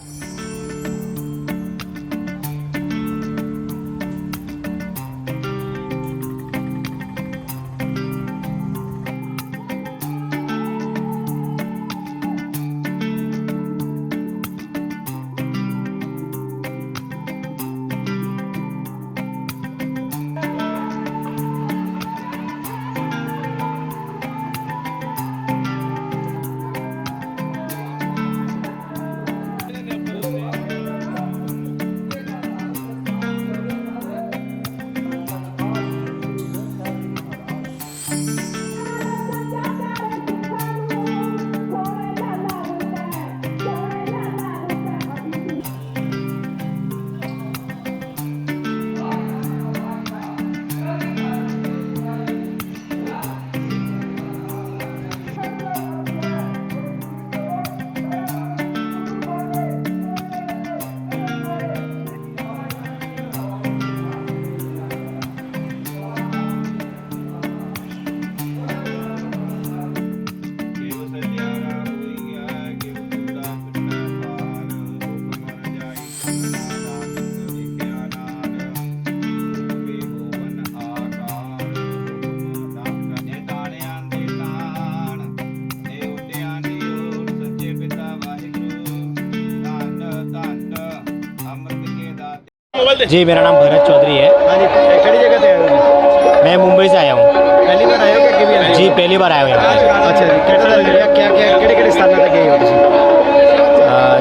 Bye. जी मेरा नाम भरत चौधरी है। मैं मुंबई से आया हूँ। जी पहली बार आया हूँ यहाँ अच्छा क्या क्या तक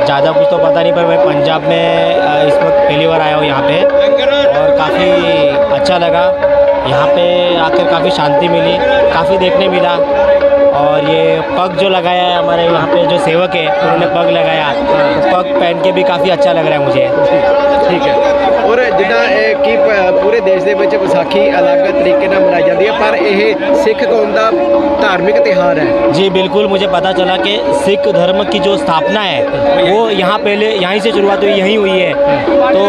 ज़्यादा कुछ तो पता नहीं पर मैं पंजाब में इस वक्त पहली बार आया हूँ यहाँ पे। और काफ़ी अच्छा लगा। यहाँ पे आकर काफ़ी शांति मिली काफ़ी देखने मिला। और ये पग जो लगाया है हमारे यहाँ पे जो सेवक है उन्होंने पग लगाया तो पग पहन के भी काफ़ी अच्छा लग रहा है मुझे ਠੀਕ ਹੈ ਔਰ ਜਿੱਦਾਂ ਇਹ ਕੀ ਪ- ਪੂਰੇ ਦੇਸ਼ ਦੇ ਵਿੱਚ ਵਿਸਾਖੀ ਅਲੱਗ ਤਰੀਕੇ ਨਾਲ ਮਨਾਈ ਜਾਂਦੀ ਹੈ ਪਰ ਇਹ ਸਿੱਖ ਕੌਮ ਦਾ ਧਾਰਮਿਕ ਤਿਉਹਾਰ ਹੈ जी बिल्कुल मुझे पता चला कि सिख धर्म की जो स्थापना है वो यहाँ पहले यहीं से शुरुआत हुई यहीं हुई है तो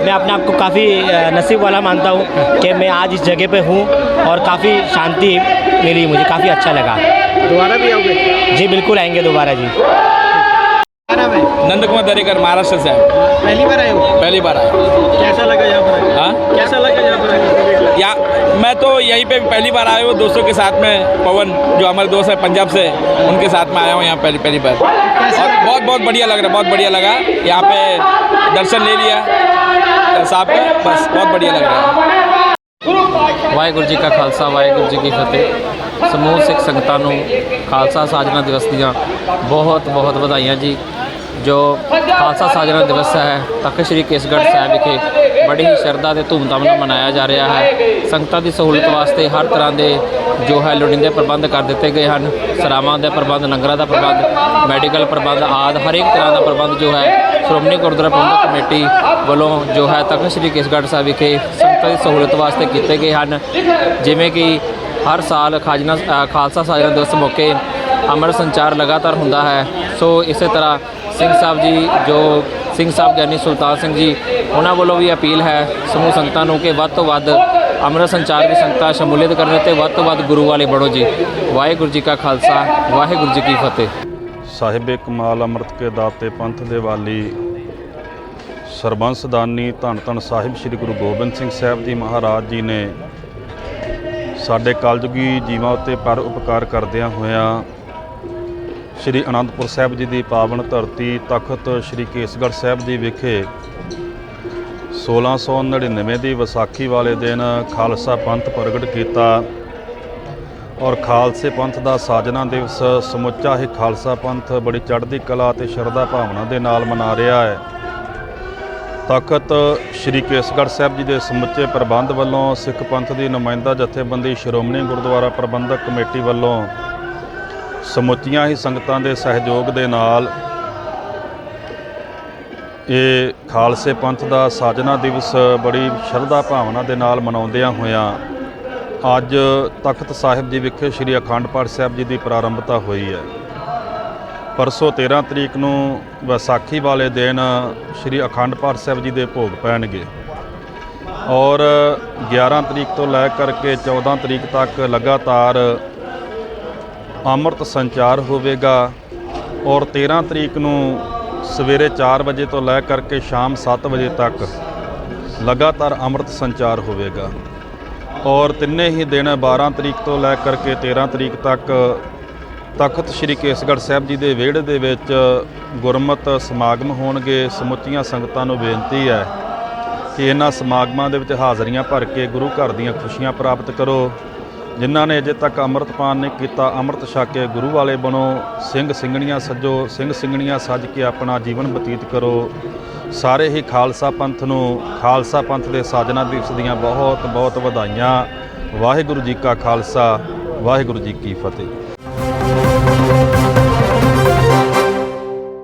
मैं अपने आप को काफ़ी नसीब वाला मानता हूँ कि मैं आज इस जगह पे हूँ और काफ़ी शांति मिली मुझे काफ़ी अच्छा लगा दोबारा भी आओगे? जी बिल्कुल आएँगे दोबारा जी। नंद कुमार दरेकर महाराष्ट्र से आए। हाँ, पहली बार आए हो? पहली बार आए। कैसा लगा यहाँ पर हाँ? कैसा लगा यहाँ पर या मैं तो यहीं पे पहली बार आया हूँ दोस्तों के साथ में पवन जो हमारे दोस्त है पंजाब से उनके साथ में आया हूँ यहाँ पहली पहली बार। और बहुत बहुत बढ़िया लग रहा है बहुत बढ़िया लगा। यहाँ पे दर्शन ले लिया साहब का बस बहुत बढ़िया लग रहा है। वाहगुरु जी का खालसा वाहेगुरु जी की फतेह। ਸਮੂਹ ਸਿੱਖ ਸੰਗਤਾਂ ਨੂੰ ਖਾਲਸਾ ਸਾਜਨਾ ਦਿਵਸ ਦੀਆਂ ਬਹੁਤ ਬਹੁਤ ਵਧਾਈਆਂ ਜੀ। ਜੋ ਖਾਲਸਾ ਸਾਜਨਾ ਦਿਵਸ ਹੈ, ਤਖਤ ਸ੍ਰੀ ਕੇਸਗੜ੍ਹ ਸਾਹਿਬ ਵਿਖੇ ਬੜੀ ਹੀ ਸ਼ਰਧਾ ਤੇ ਧੂਮਧਾਮ ਨਾਲ ਮਨਾਇਆ ਜਾ ਰਿਹਾ ਹੈ। ਸੰਗਤਾਂ ਦੀ ਸਹੂਲਤ ਵਾਸਤੇ ਹਰ ਤਰ੍ਹਾਂ ਦੇ ਜੋ ਹੈ ਲੋੜੀਂਦੇ ਪ੍ਰਬੰਧ ਕਰ ਦਿੱਤੇ ਗਏ ਹਨ। ਸਰਾਵਾਂ ਦੇ ਪ੍ਰਬੰਧ, ਲੰਗਰਾਂ ਦਾ ਪ੍ਰਬੰਧ, ਮੈਡੀਕਲ ਪ੍ਰਬੰਧ ਆਦ ਹਰੇਕ ਤਰ੍ਹਾਂ ਦਾ ਪ੍ਰਬੰਧ ਜੋ ਹੈ, ਸ਼੍ਰੋਮਣੀ ਗੁਰਦੁਆਰਾ ਪ੍ਰਬੰਧਕ ਕਮੇਟੀ ਵੱਲੋਂ ਜੋ ਹੈ ਤਖਤ ਸ੍ਰੀ ਕੇਸਗੜ੍ਹ ਸਾਹਿਬ ਵਿਖੇ ਸੰਗਤਾਂ ਦੀ ਸਹੂਲਤ ਵਾਸਤੇ ਕੀਤੇ ਗਏ ਹਨ। ਜਿਵੇਂ ਕਿ ਹਰ ਸਾਲ ਖਾਜਨਾ ਖਾਲਸਾ ਸਾਜਨਾ ਦਿਵਸ ਮੌਕੇ ਅਮਰ ਸੰਚਾਰ ਲਗਾਤਾਰ ਹੁੰਦਾ ਹੈ। ਸੋ ਇਸੇ ਤਰ੍ਹਾਂ ਸਿੰਘ ਸਾਹਿਬ ਜੀ ਜੋ ਸਿੰਘ ਸਾਹਿਬ ਗਿਆਨੀ ਸੁਲਤਾਨ ਸਿੰਘ ਜੀ, ਉਹਨਾਂ ਵੱਲੋਂ ਵੀ ਅਪੀਲ ਹੈ ਸਮੂਹ ਸੰਗਤਾਂ ਨੂੰ ਕਿ ਵੱਧ ਤੋਂ ਵੱਧ ਅੰਮ੍ਰਿਤ ਸੰਚਾਰ ਦੀ ਸੰਗਤਾਂ ਸ਼ਮੂਲੀਅਤ ਕਰਨ ਤੇ ਵੱਧ ਤੋਂ ਵੱਧ ਗੁਰੂ ਵਾਲੇ ਬਣੋ ਜੀ। ਵਾਹਿਗੁਰੂ ਜੀ ਕਾ ਖਾਲਸਾ, ਵਾਹਿਗੁਰੂ ਜੀ ਕੀ ਫਤਿਹ। ਸਾਹਿਬੇ ਕਮਾਲ ਅੰਮ੍ਰਿਤ ਕੇ ਦਾਤੇ ਪੰਥ ਦੇ ਵਾਲੀ ਸਰਬੰਸਦਾਨੀ ਧੰਨ ਧੰਨ ਸਾਹਿਬ ਸ੍ਰੀ ਗੁਰੂ ਗੋਬਿੰਦ ਸਿੰਘ ਸਾਹਿਬ ਜੀ ਮਹਾਰਾਜ ਜੀ ਨੇ ਸਾਡੇ ਕਲਯੁਗੀ ਜੀਵਾਂ ਉੱਤੇ ਪਰ ਉਪਕਾਰ ਕਰਦਿਆਂ ਹੋਇਆਂ ਸ੍ਰੀ ਅਨੰਦਪੁਰ ਸਾਹਿਬ ਜੀ ਦੀ ਪਾਵਨ ਧਰਤੀ ਤਖਤ ਸ੍ਰੀ ਕੇਸਗੜ੍ਹ ਸਾਹਿਬ ਜੀ ਵਿਖੇ 1699 ਦੀ ਵਿਸਾਖੀ ਵਾਲੇ ਦਿਨ ਖਾਲਸਾ ਪੰਥ ਪ੍ਰਗਟ ਕੀਤਾ ਔਰ ਖਾਲਸੇ ਪੰਥ ਦਾ ਸਾਜਨਾ ਦਿਵਸ ਸਮੁੱਚਾ ਹੀ ਖਾਲਸਾ ਪੰਥ ਬੜੀ ਚੜ੍ਹਦੀ ਕਲਾ ਤੇ ਸ਼ਰਧਾ ਭਾਵਨਾ ਦੇ ਨਾਲ ਮਨਾ ਰਿਹਾ ਹੈ। ਤਖਤ ਸ੍ਰੀ ਕੇਸਗੜ੍ਹ ਸਾਹਿਬ ਜੀ ਦੇ ਸਮੁੱਚੇ ਪ੍ਰਬੰਧ ਵੱਲੋਂ ਸਿੱਖ ਪੰਥ ਦੀ ਨੁਮਾਇੰਦਾ ਜਥੇਬੰਦੀ ਸ਼੍ਰੋਮਣੀ ਗੁਰਦੁਆਰਾ ਪ੍ਰਬੰਧਕ ਕਮੇਟੀ ਵੱਲੋਂ ਸਮੁੱਚੀਆਂ ਹੀ ਸੰਗਤਾਂ ਦੇ ਸਹਿਯੋਗ ਦੇ ਨਾਲ ਇਹ ਖਾਲਸੇ ਪੰਥ ਦਾ ਸਾਜਨਾ ਦਿਵਸ ਬੜੀ ਸ਼ਰਧਾ ਭਾਵਨਾ ਦੇ ਨਾਲ ਮਨਾਉਂਦਿਆਂ ਹੋਇਆਂ ਅੱਜ ਤਖਤ ਸਾਹਿਬ ਜੀ ਵਿਖੇ ਸ੍ਰੀ ਅਖੰਡ ਪਾਠ ਸਾਹਿਬ ਜੀ ਦੀ ਪ੍ਰਾਰੰਭਤਾ ਹੋਈ ਹੈ। ਪਰਸੋਂ 13 ਤਰੀਕ ਨੂੰ ਵਿਸਾਖੀ ਵਾਲੇ ਦਿਨ ਸ੍ਰੀ ਅਖੰਡ ਪਾਠ ਸਾਹਿਬ ਜੀ ਦੇ ਭੋਗ ਪੈਣਗੇ। ਔਰ 11 ਤਰੀਕ ਤੋਂ ਲੈ ਕਰਕੇ 14 ਤਰੀਕ ਤੱਕ ਲਗਾਤਾਰ ਅੰਮ੍ਰਿਤ ਸੰਚਾਰ ਹੋਵੇਗਾ ਔਰ 13 ਤਰੀਕ ਨੂੰ ਸਵੇਰੇ 4 ਵਜੇ ਤੋਂ ਲੈ ਕਰਕੇ ਸ਼ਾਮ 7 ਵਜੇ ਤੱਕ ਲਗਾਤਾਰ ਅੰਮ੍ਰਿਤ ਸੰਚਾਰ ਹੋਵੇਗਾ। ਔਰ ਤਿੰਨੇ ਹੀ ਦਿਨ 12 ਤਰੀਕ ਤੋਂ ਲੈ ਕਰਕੇ 13 ਤਰੀਕ ਤੱਕ ਤਖਤ ਸ੍ਰੀ ਕੇਸਗੜ੍ਹ ਸਾਹਿਬ ਜੀ ਦੇ ਵਿਹੜੇ ਦੇ ਵਿੱਚ ਗੁਰਮਤ ਸਮਾਗਮ ਹੋਣਗੇ। ਸਮੁੱਚੀਆਂ ਸੰਗਤਾਂ ਨੂੰ ਬੇਨਤੀ ਹੈ ਕਿ ਇਹਨਾਂ ਸਮਾਗਮਾਂ ਦੇ ਵਿੱਚ ਹਾਜ਼ਰੀਆਂ ਭਰ ਕੇ ਗੁਰੂ ਘਰ ਦੀਆਂ ਖੁਸ਼ੀਆਂ ਪ੍ਰਾਪਤ ਕਰੋ। ਜਿਨ੍ਹਾਂ ਨੇ ਅਜੇ ਤੱਕ ਅੰਮ੍ਰਿਤਪਾਨ ਨਹੀਂ ਕੀਤਾ, ਅੰਮ੍ਰਿਤ ਛਕ ਕੇ ਗੁਰੂ ਵਾਲੇ ਬਣੋ। ਸਿੰਘ ਸਿੰਘਣੀਆਂ ਸੱਜੋ, ਸਿੰਘ ਸਿੰਘਣੀਆਂ ਸੱਜ ਕੇ ਆਪਣਾ ਜੀਵਨ ਬਤੀਤ ਕਰੋ। ਸਾਰੇ ਹੀ ਖਾਲਸਾ ਪੰਥ ਨੂੰ, ਖਾਲਸਾ ਪੰਥ ਦੇ ਸਾਜਨਾ ਦਿਵਸ ਦੀਆਂ ਬਹੁਤ ਬਹੁਤ ਵਧਾਈਆਂ। ਵਾਹਿਗੁਰੂ ਜੀ ਕਾ ਖਾਲਸਾ, ਵਾਹਿਗੁਰੂ ਜੀ ਕੀ ਫਤਿਹ।